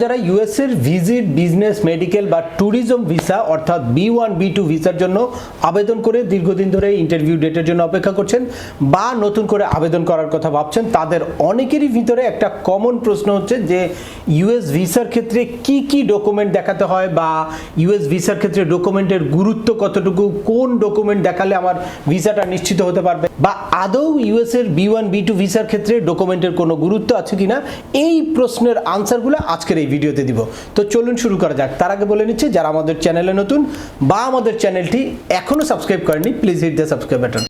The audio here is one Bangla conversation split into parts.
যারা ইউএস এর ভিজিট বিজনেস মেডিকেল বা ট্যুরিজম ভিসা অর্থাৎ বি ওয়ান বি টু ভিসার জন্য আবেদন করে দীর্ঘদিন ধরে ইন্টারভিউ ডেটের জন্য অপেক্ষা করছেন বা নতুন করে আবেদন করার কথা ভাবছেন, তাদের অনেকেরই ভিতরে একটা কমন প্রশ্ন হচ্ছে যে ইউএস ভিসার ক্ষেত্রে কি কি ডকুমেন্ট দেখাতে হয় বা ইউএস ভিসার ক্ষেত্রে ডকুমেন্টের গুরুত্ব কতটুকু, কোন ডকুমেন্ট দেখালে আমার ভিসাটা নিশ্চিত হতে পারবে বা আদৌ ইউএস এর বি ওয়ান বি টু ভিসার ক্ষেত্রে ডকুমেন্টের কোনো গুরুত্ব আছে কিনা? এই প্রশ্নের আনসারগুলো আজকের এই ভিডিওতে দিব। তো চলুন শুরু করা যাক। তার আগে বলে নিচ্ছি, যারা আমাদের চ্যানেলে নতুন বা আমাদের চ্যানেলটি এখনও সাবস্ক্রাইব করেনি please hit the subscribe button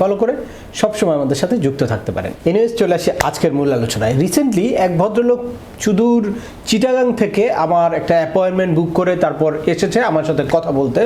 follow করে সবসময় আমাদের সাথে যুক্ত থাকতে পারেন। এনিওয়েজ চলে আসি আজকের মূল আলোচনায়। রিসেন্টলি এক ভদ্রলোক সুদূর চিটাগাং থেকে আমার একটা অ্যাপয়েন্টমেন্ট বুক করে তারপর এসেছে আমার সাথে কথা বলতে।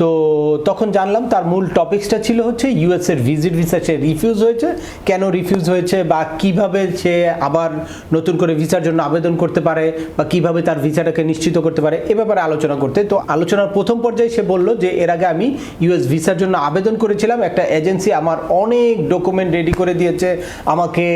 তো তখন জানলাম তার মূল টপিক্সটা ছিল হচ্ছে ইউএস এর ভিজিট ভিসা সে রিফিউজ হয়েছে। কেন রিফিউজ হয়েছে বা কীভাবে সে আবার নতুন করে ভিসার জন্য আবেদন করতে পারে বা কীভাবে তার ভিসাটাকে নিশ্চিত করতে পারে, এ ব্যাপারে আলোচনা করতে। তো আলোচনার প্রথম পর্যায়ে সে বলল যে, এর আগে আমি ইউএস ভিসার জন্য আবেদন করেছিলাম। একটা এজেন্সি আমার অনেক ডকুমেন্ট রেডি করে দিয়েছে, আমাকে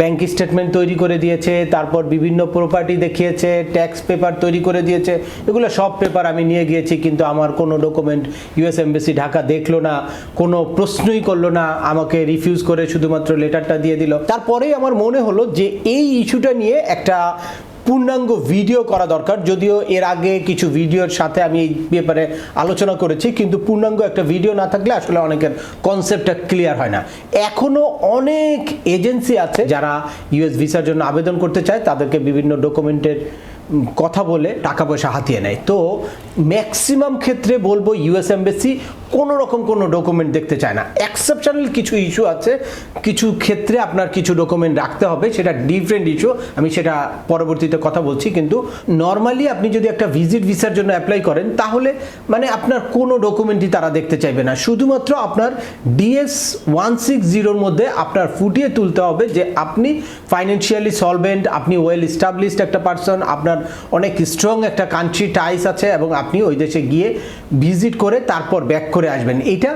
ব্যাংক স্টেটমেন্ট তৈরি করে দিয়েছে, তারপর বিভিন্ন প্রপার্টি দেখিয়েছে ট্যাক্স পেপার তৈরি করে দিয়েছে, এগুলো সব পেপার আমি নিয়ে গিয়েছি, কিন্তু আমার কোনো ডকুমেন্ট ইউএস এমবেসি ঢাকা দেখল না, কোনো প্রশ্নই করল না, আমাকে রিফিউজ করে শুধুমাত্র লেটারটা দিয়ে দিল। তারপরেই আমার মনে হলো যে এই ইস্যুটা নিয়ে একটা পূর্ণাঙ্গ ভিডিও করা দরকার, যদিও এর আগে কিছু ভিডিওর সাথে আমি এই ব্যাপারে আলোচনা করেছি, কিন্তু পূর্ণাঙ্গ একটা ভিডিও না থাকলে আসলে অনেকের কনসেপ্টটা ক্লিয়ার হয় না। এখনও অনেক এজেন্সি আছে যারা ইউএস ভিসার জন্য আবেদন করতে চায়, তাদেরকে বিভিন্ন ডকুমেন্টের কথা বলে টাকা পয়সা হাতিয়ে নেয়। তো ম্যাক্সিমাম ক্ষেত্রে বলব ইউএস এমবেসি কোনো রকম কোনো ডকুমেন্ট দেখতে চায় না। এক্সেপশনাল কিছু ইস্যু আছে, কিছু ক্ষেত্রে আপনার কিছু ডকুমেন্ট রাখতে হবে, সেটা ডিফারেন্ট ইস্যু আমি সেটা পরবর্তীতে কথা বলছি, কিন্তু নর্মালি আপনি যদি একটা ভিজিট ভিসার জন্য অ্যাপ্লাই করেন, তাহলে মানে আপনার কোনো ডকুমেন্টই তারা দেখতে চাইবে না। শুধুমাত্র আপনার ডিএস ওয়ান সিক্স জিরোর মধ্যে আপনার ফুটিয়ে তুলতে হবে যে আপনি ফাইন্যান্সিয়ালি সলভেন্ট আপনি ওয়েল স্টাবলিশড একটা পার্সন আপনার অনেক স্ট্রং একটা কান্ট্রি টাইস আছে এবং আপনি ওই দেশে গিয়ে ভিজিট করে তারপর ব্যাক করে আসবেন। এইটা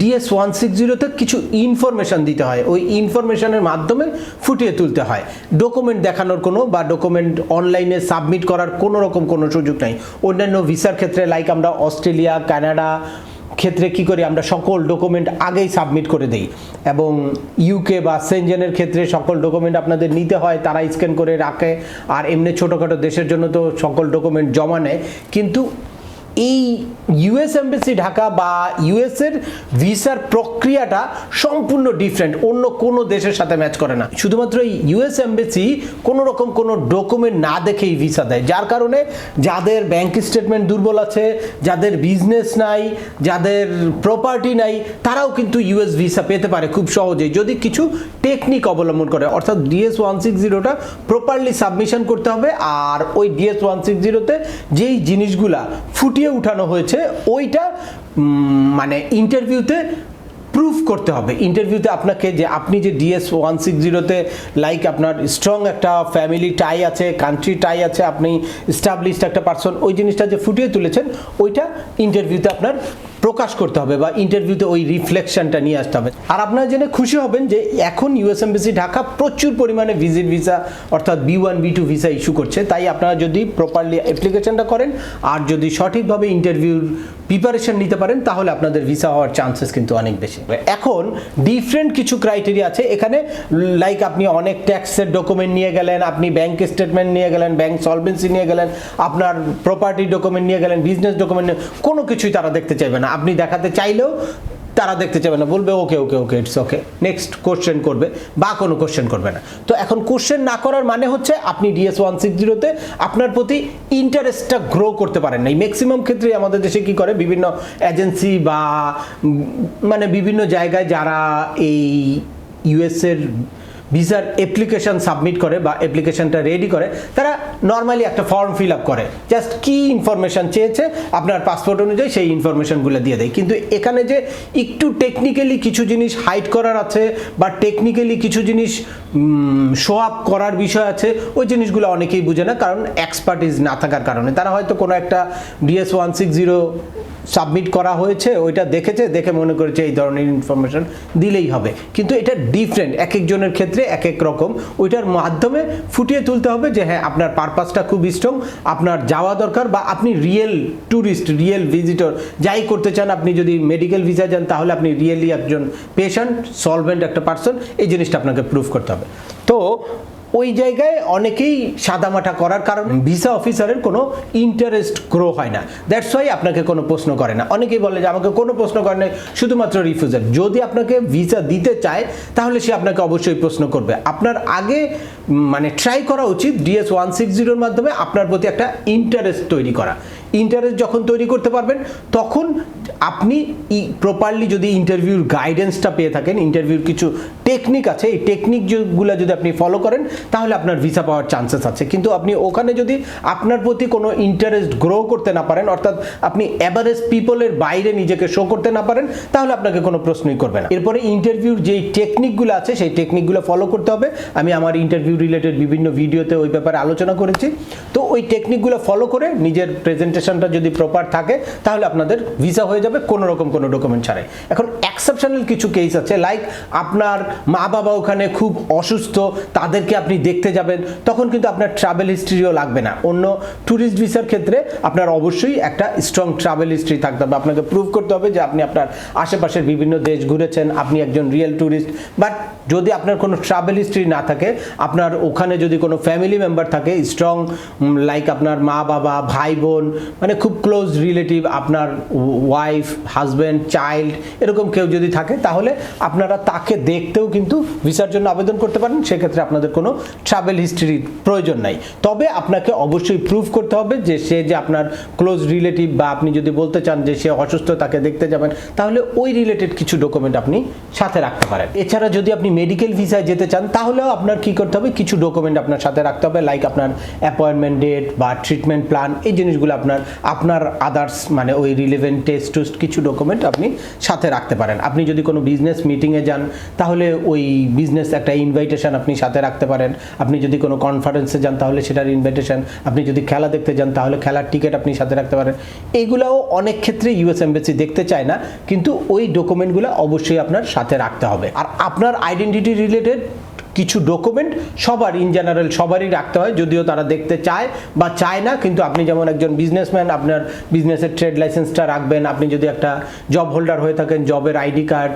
ডিএস ওয়ান সিক্স জিরোতে কিছু ইনফরমেশন দিতে হয়। ওই ইনফরমেশানের মাধ্যমে ফুটিয়ে তুলতে হয়। ডকুমেন্ট দেখানোর কোনো বা ডকুমেন্ট অনলাইনে সাবমিট করার কোনো রকম কোনো সুযোগ নাই। অন্যান্য ভিসার ক্ষেত্রে লাইক আমরা অস্ট্রেলিয়া, কানাডা ক্ষেত্রে কি করি, আমরা সকল ডকুমেন্ট আগেই সাবমিট করে দেই। এবং ইউকে বা সেনজেনের ক্ষেত্রে সকল ডকুমেন্ট আপনাদের নিতে হয়, তারা স্ক্যান করে রাখে। আর এমনি ছোটোখাটো দেশের জন্য তো সকল ডকুমেন্ট জমা নেয়। কিন্তু এই ইউএস এমবেসি ঢাকা বা ইউএস এর ভিসার প্রক্রিয়াটা সম্পূর্ণ ডিফারেন্ট অন্য কোনো দেশের সাথে ম্যাচ করে না। শুধুমাত্র এই ইউএস এমবেসি কোনো রকম কোনো ডকুমেন্ট না দেখেই ভিসা দেয়। যার কারণে যাদের ব্যাংক স্টেটমেন্ট দুর্বল আছে, যাদের বিজনেস নাই, যাদের প্রপার্টি নাই, তারাও কিন্তু ইউএস ভিসা পেতে পারে খুব সহজেই। যদি কিছু টেকনিক অবলম্বন করে, অর্থাৎ ডিএস ওয়ান সিক্স জিরোটা প্রপারলি সাবমিশন করতে হবে, আর ওই ডিএস ওয়ান সিক্স জিরোতে যেই জিনিসগুলা ফুটিয়ে উঠানো হয়েছে ওইটা মানে ইন্টারভিউতে প্রুফ করতে হবে। ইন্টারভিউতে আপনাকে যে আপনি যে ডিএস ওয়ান সিক্স জিরোতে লাইক আপনার স্ট্রং একটা ফ্যামিলি টাই আছে কান্ট্রি টাই আছে, আপনি স্টাবলিশড একটা পার্সন ওই জিনিসটা যে ফুটিয়ে তুলেছেন, ওইটা ইন্টারভিউতে আপনার প্রকাশ করতে হবে বা ইন্টারভিউতে ওই রিফ্লেকশনটা নিয়ে আসতে হবে। আর আপনারা জেনে খুশি হবেন যে এখন ইউএস এমবেসি ঢাকা প্রচুর পরিমাণে ভিজিট ভিসা অর্থাৎ B one B two visa issue করছে। তাই আপনারা যদি প্রপারলি অ্যাপ্লিকেশনটা করেন আর যদি সঠিকভাবে ইন্টারভিউর প্রিপারেশন নিতে পারেন, তাহলে আপনাদের ভিসা হওয়ার চান্সেস কিন্তু অনেক বেশি। এখন ডিফারেন্ট কিছু ক্রাইটেরিয়া আছে। এখানে লাইক আপনি অনেক ট্যাক্সের ডকুমেন্ট নিয়ে গেলেন, আপনি ব্যাংক স্টেটমেন্ট নিয়ে গেলেন ব্যাংক সলভেন্সি নিয়ে গেলেন, আপনার প্রপার্টি ডকুমেন্ট নিয়ে গেলেন বিজনেস ডকুমেন্ট নিয়ে, কোনো কিছুই তারা দেখতে চাইবে না। আপনি দেখাতে চাইলেও তারা দেখতে চাবে না, বলবে, okay okay okay it's okay next question করবে, বা কোনো কোশ্চেন করবে না। তো এখন কোশ্চেন না করার মানে হচ্ছে আপনি ডিএস ওয়ান সিক্স জিরোতে আপনার প্রতি ইন্টারেস্টটা গ্রো করতে পারেন না এই ম্যাক্সিমাম ক্ষেত্রে আমাদের দেশে কি করে? বিভিন্ন এজেন্সি বা মানে বিভিন্ন জায়গায় যারা এই ইউএসের ভিসার অ্যাপ্লিকেশন সাবমিট করে বা অ্যাপ্লিকেশনটা রেডি করে, তারা নর্মালি একটা ফর্ম ফিল আপ করে। জাস্ট কি ইনফরমেশন চেয়েছে, আপনার পাসপোর্ট অনুযায়ী সেই ইনফরমেশনগুলো দিয়ে দেয়। কিন্তু এখানে যে একটু টেকনিক্যালি কিছু জিনিস হাইড করার আছে, বা টেকনিক্যালি কিছু জিনিস শো আপ করার বিষয় আছে, ওই জিনিসগুলো অনেকেই বুঝে না, কারণ এক্সপার্টিস না থাকার কারণে। তারা হয়তো কোনো একটা DS one six zero submit করা হয়েছে, ওইটা দেখেছে, দেখে মনে করেছে এই ধরনের ইনফরমেশন দিলেই হবে। কিন্তু এটা ডিফারেন্ট এক একজনের ক্ষেত্রে এক এক রকম। ওইটার মাধ্যমে ফুটিয়ে তুলতে হবে যে হ্যাঁ আপনার পারপাসটা খুব স্ট্রং আপনার যাওয়া দরকার বা আপনি রিয়েল ট্যুরিস্ট রিয়েল ভিজিটর যাই করতে চান, আপনি যদি মেডিকেল ভিসা যান, তাহলে আপনি রিয়েলি একজন পেশেন্ট সলভেন্ট একটা পার্সন এই জিনিসটা আপনাকে প্রুভ করতে হবে। তো ওই জায়গায় অনেকেই সাদামাটা করার কারণ ভিসা অফিসারের কোনো ইন্টারেস্ট গ্রো হয় না। দ্যাটস ওয়াই আপনাকে কোনো প্রশ্ন করে না। অনেকেই বলে যে আমাকে কোনো প্রশ্ন করে না, শুধুমাত্র রিফিউজাল যদি আপনাকে ভিসা দিতে চায়, তাহলে সে আপনাকে অবশ্যই প্রশ্ন করবে। আপনার আগে মানে ট্রাই করা উচিত ডিএস ওয়ান সিক্স জিরোর মাধ্যমে আপনার প্রতি একটা ইন্টারেস্ট তৈরি করা। ইন্টারেস্ট যখন তৈরি করতে পারবেন, তখন আপনি প্রপারলি যদি ইন্টারভিউর গাইডেন্সটা পেয়ে থাকেন ইন্টারভিউর কিছু টেকনিক আছে, এই টেকনিকগুলো যদি আপনি ফলো করেন, তাহলে আপনার ভিসা পাওয়ার চান্সেস আছে। কিন্তু আপনি ওখানে যদি আপনার প্রতি কোনো ইন্টারেস্ট গ্রো করতে না পারেন, অর্থাৎ আপনি অ্যাভারেজ পিপলের বাইরে নিজেকে শো করতে না পারেন, তাহলে আপনাকে কোনো প্রশ্নই করবে না। এরপরে ইন্টারভিউর যেই টেকনিকগুলো আছে, সেই টেকনিকগুলো ফলো করতে হবে। আমি আমার ইন্টারভিউ রিলেটেড বিভিন্ন ভিডিওতে ওই ব্যাপারে আলোচনা করেছি। তো ওই টেকনিকগুলো ফলো করে নিজের প্রেজেন্টেশনটা যদি প্রপার থাকে, তাহলে আপনাদের ভিসা হয়ে যাবে কোনো রকম কোনো ডকুমেন্ট ছাড়াই। এখন এক্সেপশনাল কিছু কেস আছে লাইক আপনার মা বাবা ওখানে খুব অসুস্থ, তাদেরকে আপনি দেখতে যাবেন, তখন কিন্তু আপনার ট্রাভেল হিস্ট্রিও লাগবে না। অন্য ট্যুরিস্ট ভিসার ক্ষেত্রে আপনার অবশ্যই একটা স্ট্রং ট্রাভেল হিস্ট্রি থাকতে হবে। আপনাকে প্রুভ করতে হবে যে আপনি আপনার আশেপাশের বিভিন্ন দেশ ঘুরেছেন, আপনি একজন রিয়েল ট্যুরিস্ট বাট যদি আপনার কোনো ট্রাভেল হিস্ট্রি না থাকে, আপনার ওখানে যদি কোনো ফ্যামিলি মেম্বার থাকে স্ট্রং লাইক আপনার মা বাবা ভাই বোন মানে খুব ক্লোজ রিলেটিভ আপনার ওয়াইফ হাজব্যান্ড চাইল্ড এরকম কেউ যদি থাকে, তাহলে আপনারা তাকে দেখতেও কিন্তু ভিসার জন্য আবেদন করতে পারেন। সেক্ষেত্রে আপনাদের কোনো ট্রাভেল হিস্ট্রির প্রয়োজন নাই। তবে আপনাকে অবশ্যই প্রুভ করতে হবে যে সে যে আপনার ক্লোজ রিলেটিভ বা আপনি যদি বলতে চান যে সে অসুস্থ, তাকে দেখতে যাবেন, তাহলে ওই রিলেটেড কিছু ডকুমেন্ট আপনি সাথে রাখতে পারেন। এছাড়া যদি আপনি মেডিকেল ভিসায় যেতে চান, তাহলেও আপনার কি করতে হবে? কিছু ডকুমেন্ট আপনার সাথে রাখতে হবে লাইক আপনার অ্যাপয়েন্টমেন্ট ডেট বা ট্রিটমেন্ট প্ল্যান এই জিনিসগুলো আপনার আপনার আদার্স মানে ওই রিলেভেন্ট টেস্ট টুস্ট কিছু ডকুমেন্ট আপনি সাথে রাখতে পারেন। আপনি যদি কোনো বিজনেস মিটিংয়ে যান, তাহলে ওই বিজনেস একটা ইনভাইটেশন আপনি সাথে রাখতে পারেন। আপনি যদি কোনো কনফারেন্সে যান, তাহলে সেটার ইনভাইটেশন আপনি যদি খেলা দেখতে যান, তাহলে খেলার টিকিট আপনি সাথে রাখতে পারেন। এইগুলাও অনেক ক্ষেত্রে ইউএস এমবেসি দেখতে চায় না, কিন্তু ওই ডকুমেন্টগুলো অবশ্যই আপনার সাথে রাখতে হবে। আর আপনার আইডেন্টিটি রিলেটেড কিছু ডকুমেন্ট সবার ইন জেনারেল সবারই রাখতে হয়, যদিও তারা দেখতে চায় বা চায় না, কিন্তু আপনি যেমন একজন বিজনেসম্যান আপনার বিজনেসের ট্রেড লাইসেন্সটা রাখবেন, আপনি যদি একটা জব হোল্ডার হয়ে থাকেন জবের আইডি কার্ড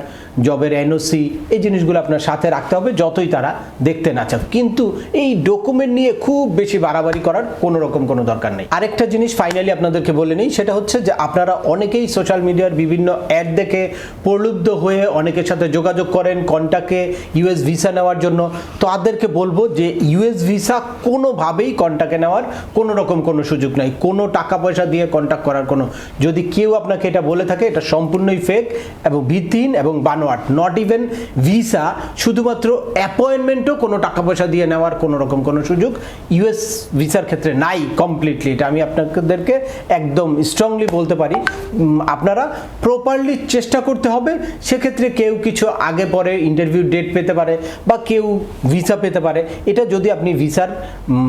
জবের এনওসি এই জিনিসগুলো আপনার সাথে রাখতে হবে, যতই তারা দেখতে না চান কিন্তু এই ডকুমেন্ট নিয়ে খুব বেশি বাড়াবাড়ি করার কোনো রকম কোনো দরকার নেই। আরেকটা জিনিস ফাইনালি আপনাদেরকে বলে নিই, সেটা হচ্ছে যে আপনারা অনেকেই সোশ্যাল মিডিয়ার বিভিন্ন অ্যাড দেখে প্রলুব্ধ হয়ে অনেকের সাথে যোগাযোগ করেন কন্ট্যাক্টে ইউএস ভিসা নেওয়ার জন্য তাদেরকে বলব যে ইউএস ভিসা কোনোভাবেই কন্ট্যাক্টে নেওয়ার কোনো রকম কোনো সুযোগ নাই। কোনো টাকা পয়সা দিয়ে কন্ট্যাক্ট করার কোনো। যদি কেউ আপনাকে এটা বলে থাকে, এটা সম্পূর্ণই ফেক এবং ভিত্তিহীন এবং বানোয়াট। নট ইভেন ভিসা শুধুমাত্র অ্যাপয়েন্টমেন্টও কোনো টাকা পয়সা দিয়ে নেওয়ার কোনো রকম কোনো সুযোগ ইউএস ভিসার ক্ষেত্রে নাই কমপ্লিটলি এটা আমি আপনাদেরকে একদম স্ট্রংলি বলতে পারি। আপনারা প্রপারলি চেষ্টা করতে হবে। সেক্ষেত্রে কেউ কিছু আগে পরে ইন্টারভিউ ডেট পেতে পারে বা কেউ ভিসা পেতে পারে। এটা যদি আপনি ভিসার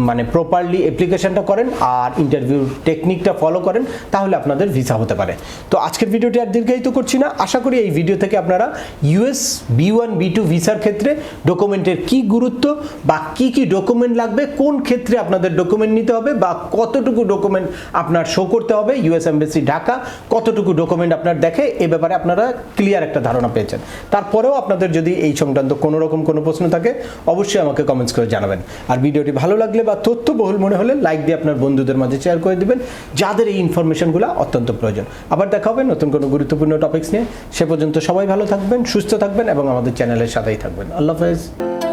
মানে প্রপারলি অ্যাপ্লিকেশনটা করেন আর ইন্টারভিউ টেকনিকটা ফলো করেন, তাহলে আপনাদের ভিসা হতে পারে। তো আজকের ভিডিওটি আর দীর্ঘায়িত করছি না। আশা করি এই ভিডিও থেকে আপনারা US B one B two ভিসার ক্ষেত্রে ডকুমেন্টের কি গুরুত্ব বা কি কি ডকুমেন্ট লাগবে, কোন ক্ষেত্রে আপনাদের ডকুমেন্ট নিতে হবে বা কতটুকু ডকুমেন্ট আপনার শো করতে হবে ইউএস এমবেসি ঢাকা, কতটুকু ডকুমেন্ট আপনার দেখে, এ ব্যাপারে আপনারা ক্লিয়ার একটা ধারণা পেয়েছেন। তারপরেও আপনাদের যদি এই সংক্রান্ত কোনো রকম কোনো প্রশ্ন থাকে অবশ্যই আমাকে কমেন্টস করে জানাবেন। আর ভিডিওটি ভালো লাগলে বা তথ্য বহুল মনে হলে লাইক দিয়ে আপনার বন্ধুদের মাঝে শেয়ার করে দেবেন, যাদের এই ইনফরমেশনগুলো অত্যন্ত প্রয়োজন। আবার দেখা হবে নতুন কোনো গুরুত্বপূর্ণ টপিক্স নিয়ে। সে পর্যন্ত সবাই ভালো থাকবেন, সুস্থ থাকবেন এবং আমাদের চ্যানেলের সাথেই থাকবেন। আল্লাহ হাফেজ।